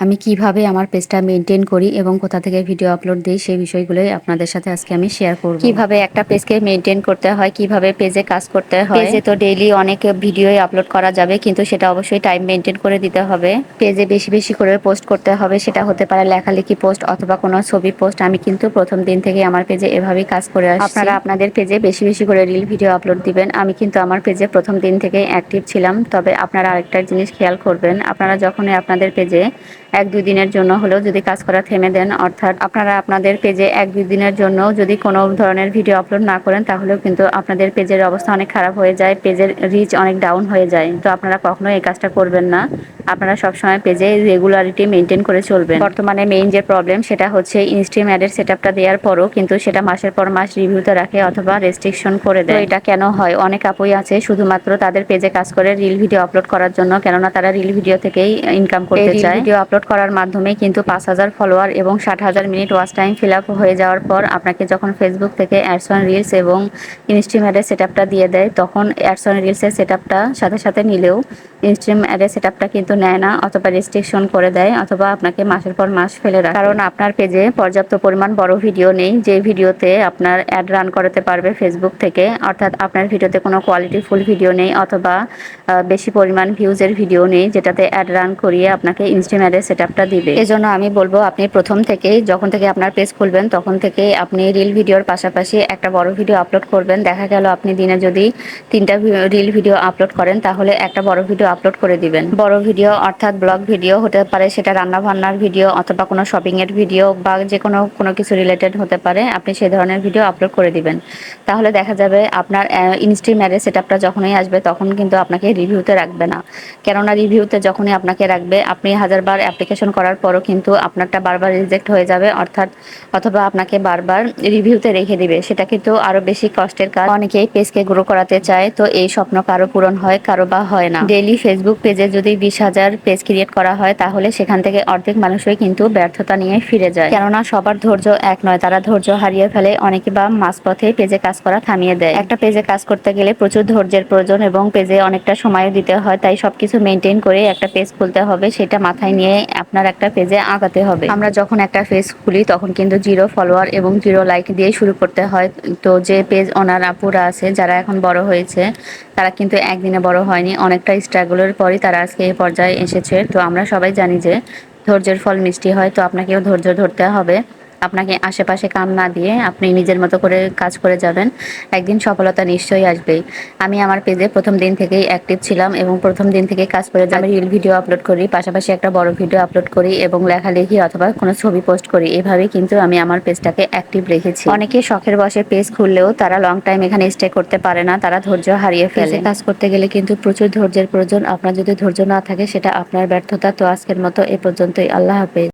আমি কীভাবে আমার পেজটা মেনটেন করি এবং কোথা থেকে ভিডিও আপলোড দিই সেই বিষয়গুলোই আপনাদের সাথে আজকে আমি শেয়ার করব। কীভাবে একটা পেজকে মেনটেন করতে হয় কীভাবে পেজে কাজ করতে হয়? পেজে তো ডেইলি অনেক ভিডিওই আপলোড করা যাবে কিন্তু সেটা অবশ্যই টাইম মেনটেন করে দিতে হবে। পেজে বেশি বেশি করে পোস্ট করতে হবে সেটা হতে পারে লেখালেখি পোস্ট অথবা কোনো ছবি পোস্ট আমি কিন্তু প্রথম দিন থেকে আমার পেজে এভাবেই কাজ করে আসছি। আপনারা আপনাদের পেজে বেশি বেশি করে রিল ভিডিও আপলোড দিবেন। আমি কিন্তু আমার পেজে প্রথম দিন থেকে অ্যাক্টিভ ছিলাম তবে আপনারা আরেকটা জিনিস খেয়াল করবেন আপনারা যখনই আপনাদের পেজে এক দুই দিনের জন্য হলেও যদি কাজ করা থেমে দেন, অর্থাৎ আপনারা আপনাদের পেজে এক দুই দিনের জন্য যদি কোনো ধরনের ভিডিও আপলোড না করেন, তাহলেও কিন্তু আপনাদের পেজের অবস্থা অনেক খারাপ হয়ে যায়, পেজের রিচ অনেক ডাউন হয়ে যায়। তো আপনারা কখনো এই কাজটা করবেন না। আপনারা সবসময় পেজে রেগুলারিটি মেনটেন করে চলবেন। বর্তমানে মেইন যে প্রবলেম সেটা হচ্ছে ইনস্ট্রিম অ্যাডের সেট আপটা দেওয়ার পরও কিন্তু সেটা মাসের পর মাস রিভিউতে রাখে অথবা রেস্ট্রিকশন করে দেয়। এটা কেন হয়? অনেক আপুই আছে শুধুমাত্র তাদের পেজে কাজ করে রিল ভিডিও আপলোড করার জন্য কেননা তারা রিল ভিডিও থেকেই ইনকাম করতে চায়। ভিডিও আপলোড করার মাধ্যমে কিন্তু পাঁচ হাজার ফলোয়ার এবং ষাট হাজার minute watch time fill up হয়ে যাওয়ার পর আপনাকে যখন ফেসবুক থেকে অ্যাডস অন রিলস এবং ইনস্ট্রিম অ্যাডের সেট আপটা দিয়ে দেয় তখন অ্যাডস অন রিলসের সেট আপটা সাথে সাথে নিলেও ইনস্ট্রিম সেট আপটা কিন্তু নেয় না অথবা রেস্ট্রিকশন করে দেয় অথবা আপনাকে মাসের পর মাস ফেলে রাখে। কারণ আপনার পেজে পর্যাপ্ত পরিমাণ বড় ভিডিও নেই, যে ভিডিওতে আপনার অ্যাড রান করাতে পারবে ফেসবুক থেকে, অর্থাৎ আপনার ভিডিওতে কোনো কোয়ালিটিফুল ভিডিও নেই অথবা বেশি পরিমাণ ভিউজের ভিডিও নেই যেটাতে অ্যাড রান করিয়ে আপনাকে ইনস্ট্রিম অ্যাডের সেট আপটা দিবে। এজন্য আমি বলব আপনি প্রথম থেকেই, যখন থেকে আপনার পেজ খুলবেন, তখন থেকে আপনি রিল ভিডিওর পাশাপাশি একটা বড় ভিডিও আপলোড করবেন। দেখা গেল আপনি দিনে যদি তিনটা রিল ভিডিও আপলোড করেন, তাহলে একটা বড় ভিডিও আপলোড করে দিবেন। বড় ভিডিও অর্থাৎ ব্লগ ভিডিও হতে পারে, সেটা রান্না বান্নার ভিডিও অথবা কোনো শপিং এর ভিডিও বা যে কোনো কোনো কিছু রিলেটেড হতে পারে, আপনি সেই ধরনের ভিডিও আপলোড করে দিবেন। তাহলে দেখা যাবে আপনার ইনস্ট্রি ম্যারেজ সেট আপটা যখনই আসবে, তখন কিন্তু আপনাকে রিভিউতে রাখবে না। কেননা রিভিউতে যখনই আপনাকে রাখবে, আপনি হাজারবার অ্যাপ্লিকেশন করার পরও কিন্তু আপনারটা বারবার রিজেক্ট হয়ে যাবে, অর্থাৎ অথবা আপনাকে বারবার রিভিউতে রেখে দিবে। সেটা কিন্তু আরও বেশি কষ্টের কাজ। অনেকেই পেজকে গ্রো করাতে চায়, তো এই স্বপ্ন কারও পূরণ হয়, কারও বা হয় না। ডেইলি ফেসবুক পেজে যদি বিশ হাজার পেজ ক্রিয়েট করা হয়, তাহলে সেখান থেকে অর্ধেক মানুষই কিন্তু ব্যর্থতা নিয়ে ফিরে যায়। কেননা সবার ধৈর্য এক নয়, তারা ধৈর্য হারিয়ে ফেলে অনেকে বা মাঝপথে পেজে কাজ করা থামিয়ে দেয়। একটা পেজে কাজ করতে গেলে প্রচুর ধৈর্যের প্রয়োজন এবং পেজে অনেকটা সময় দিতে হয়, তাই সবকিছু মেনটেন করে একটা পেজ খুলতে হবে, সেটা মাথায় নিয়ে আপনার একটা পেজে আগাতে হবে। আমরা যখন একটা পেজ খুলি, তখন কিন্তু জিরো ফলোয়ার এবং জিরো লাইক দিয়ে শুরু করতে হয়। তো যে পেজ ওনার আপুরা আছে, যারা এখন বড় হয়েছে তারা কিন্তু একদিনে বড় হয়নি, অনেকটা স্ট্রাগলের পরই তারা আজকে এই পর্যায়ে এসেছে। তো আমরা সবাই জানি যে ধৈর্যের ফল মিষ্টি হয়, তো আপনাকেও ধৈর্য ধরতে হবে। আপনাকে আশেপাশে কাম না দিয়ে আপনি নিজের মতো করে কাজ করে যাবেন একদিন সফলতা নিশ্চয়ই আসবে আমি আমার পেজে প্রথম দিন থেকেই অ্যাক্টিভ ছিলাম এবং প্রথম দিন থেকে কাজ করে আমি রিল ভিডিও আপলোড করি পাশাপাশি একটা বড় ভিডিও আপলোড করি এবং লেখালেখি অথবা কোনো ছবি পোস্ট করি এভাবেই কিন্তু আমি আমার পেজটাকে অ্যাক্টিভ রেখেছি। অনেকে শখের বসে পেজ খুললেও তারা লং টাইম এখানে স্টে করতে পারে না তারা ধৈর্য হারিয়ে ফেলে। কাজ করতে গেলে কিন্তু প্রচুর ধৈর্যের প্রয়োজন। আপনার যদি ধৈর্য না থাকে সেটা আপনার ব্যর্থতা। তো আজকের মতো এ পর্যন্তই। আল্লাহ হাফেজ।